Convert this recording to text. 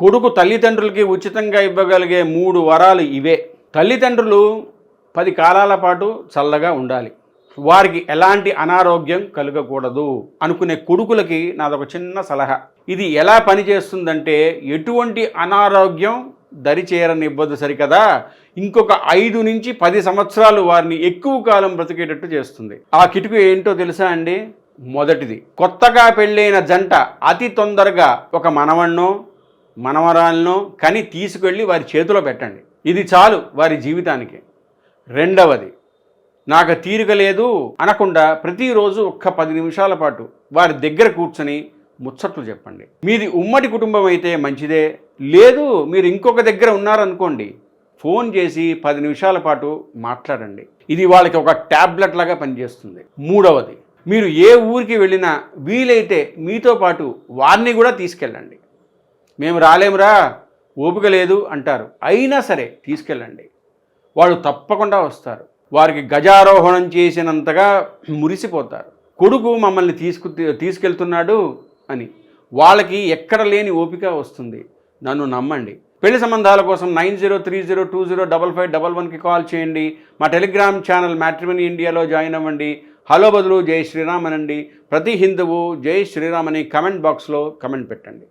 కొడుకు తల్లిదండ్రులకి ఉచితంగా ఇవ్వగలిగే మూడు వరాలు ఇవే. తల్లిదండ్రులు పది కాలాల పాటు చల్లగా ఉండాలి. వారికి ఎలాంటి అనారోగ్యం కలగకూడదు అనుకునే కొడుకులకి నాదొక చిన్న సలహా. ఇది ఎలా పనిచేస్తుందంటే ఎటువంటి అనారోగ్యం దరిచేరనివ్వదు సరికదా? ఇంకొక ఐదు నుంచి పది సంవత్సరాలు వారిని ఎక్కువ కాలం బ్రతికేటట్టు చేస్తుంది. ఆ కిటుకు ఏంటో తెలుసా అండి? మొదటిది కొత్తగా పెళ్ళైన జంట అతి తొందరగా ఒక మనవణ్ణో మనవరాలను కని తీసుకెళ్ళి వారి చేతిలో పెట్టండి. ఇది చాలు వారి జీవితానికి. రెండవది నాకు తీరిక లేదు అనకుండా ప్రతిరోజు ఒక్క పది నిమిషాల పాటు వారి దగ్గర కూర్చొని ముచ్చట్లు చెప్పండి. మీది ఉమ్మడి కుటుంబం అయితే మంచిదే. లేదు మీరు ఇంకొక దగ్గర ఉన్నారనుకోండి ఫోన్ చేసి పది నిమిషాల పాటు మాట్లాడండి. ఇది వాళ్ళకి ఒక ట్యాబ్లెట్ లాగా పనిచేస్తుంది. మూడవది మీరు ఏ ఊరికి వెళ్ళినా వీలైతే మీతో పాటు వారిని కూడా తీసుకెళ్ళండి. మేము రాలేమురా ఓపిక లేదు అంటారు. అయినా సరే తీసుకెళ్ళండి. వాళ్ళు తప్పకుండా వస్తారు. వారికి గజారోహణం చేసినంతగా మురిసిపోతారు. కొడుకు మమ్మల్ని తీసుకు తీసుకెళ్తున్నాడు అని. వాళ్ళకి ఎక్కడ లేని ఓపిక వస్తుంది. నన్ను నమ్మండి. పెళ్ళి సంబంధాల కోసం nine zero three zero two zero double five double వన్కి కాల్ చేయండి. మా టెలిగ్రామ్ ఛానల్ మ్యాట్రిమనీ ఇండియాలో జాయిన్ అవ్వండి. హలో బదులు జై శ్రీరామ్ అనండి. ప్రతి హిందువు జై శ్రీరామ్ అని కమెంట్ బాక్స్లో కమెంట్ పెట్టండి.